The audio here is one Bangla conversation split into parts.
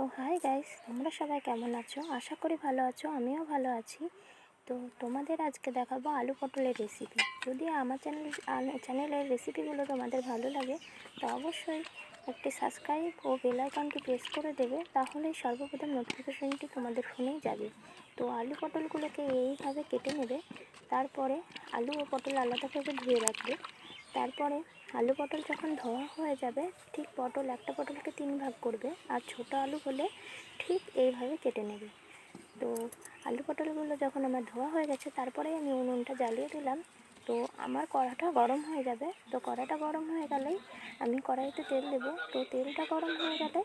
তো হাই গাইস তোমরা সবাই কেমন আছো? আশা করি ভালো আছো, আমিও ভালো আছি। তো তোমাদের আজকে দেখাবো আলু পটলের রেসিপি যদি আমার চ্যানেল চ্যানেলের রেসিপিগুলো তোমাদের ভালো লাগে, তো অবশ্যই একটি সাবস্ক্রাইব ও বেল আইকনটি প্রেস করে দেবে তাহলেই সর্বপ্রথম নোটিফিকেশনটি তোমাদের ফোনেই যাবে। তো আলু পটলগুলোকে এইভাবে কেটে নেবে, তারপরে আলু ও পটল আলাদা করে ধুয়ে রাখবে। তারপরে আলু পটল যখন ধোয়া হয়ে যাবে, ঠিক পটল, একটা পটলকে তিন ভাগ করবে আর ছোট আলু হলে ঠিক এইভাবে কেটে নেবে। তো আলু পটলগুলো যখন আমার ধোয়া হয়ে গেছে তারপরে আমি উনুনটা জ্বালিয়ে দিলাম। তো আমার কড়াটা গরম হয়ে যাবে। তো কড়াটা গরম হয়ে গেলেই আমি কড়াইতে তেল দেবো। তো তেলটা গরম হয়ে গেলে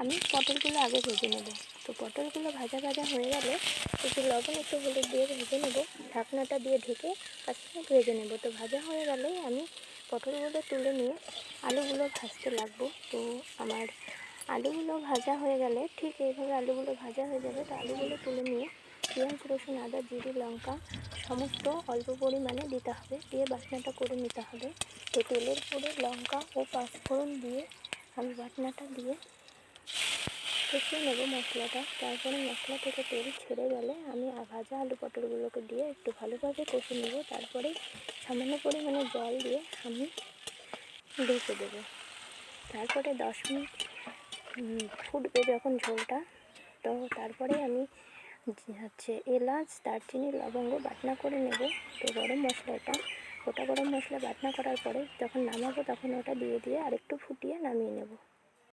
আমি পটলগুলো আগে ভেজে নেব। তো পটলগুলো ভাজা ভাজা হয়ে গেলে একটু লবণ, একটু হলুদ দিয়ে ভেজে নেব। ঢাকনাটা দিয়ে ঢেকে মিনিট ভেজে নেব। তো ভাজা হয়ে গেলেই আমি পটলগুলো তুলে নিয়ে আলুগুলো ভাজতে লাগবো। তো আমার আলুগুলো ভাজা হয়ে গেলে ঠিক এইভাবে আলুগুলো ভাজা হয়ে যাবে। তো আলুগুলো তুলে নিয়ে পেঁয়াজ, রসুন, আদা, জিরে, লঙ্কা সমস্ত অল্প পরিমাণে দিতে হবে। দিয়ে বাটনাটা করে নিতে হবে। তো তেলের পরে লঙ্কা ও পাঁচফোড়ন দিয়ে আমি বাটনাটা দিয়ে কষিয়ে নেব মশলাটা। তারপরে মশলা থেকে তেল ছেড়ে গেলে আমি ভাজা আলু পটলগুলোকে দিয়ে একটু ভালোভাবে কষে নেব। তারপরে সামান্য পরিমাণে জল দিয়ে আমি ঢেকে দেবো। তারপরে দশ মিনিট ফুটবে যখন ঝোলটা। তো তারপরে আমি হচ্ছে এলাচ, দারচিনি, লবঙ্গ বাটনা করে নেব। তো গরম মশলাটা, গোটা গরম মশলা বাটনা করার পরে যখন নামাবো তখন ওটা দিয়ে দিয়ে আরেকটু ফুটিয়ে নামিয়ে নেব।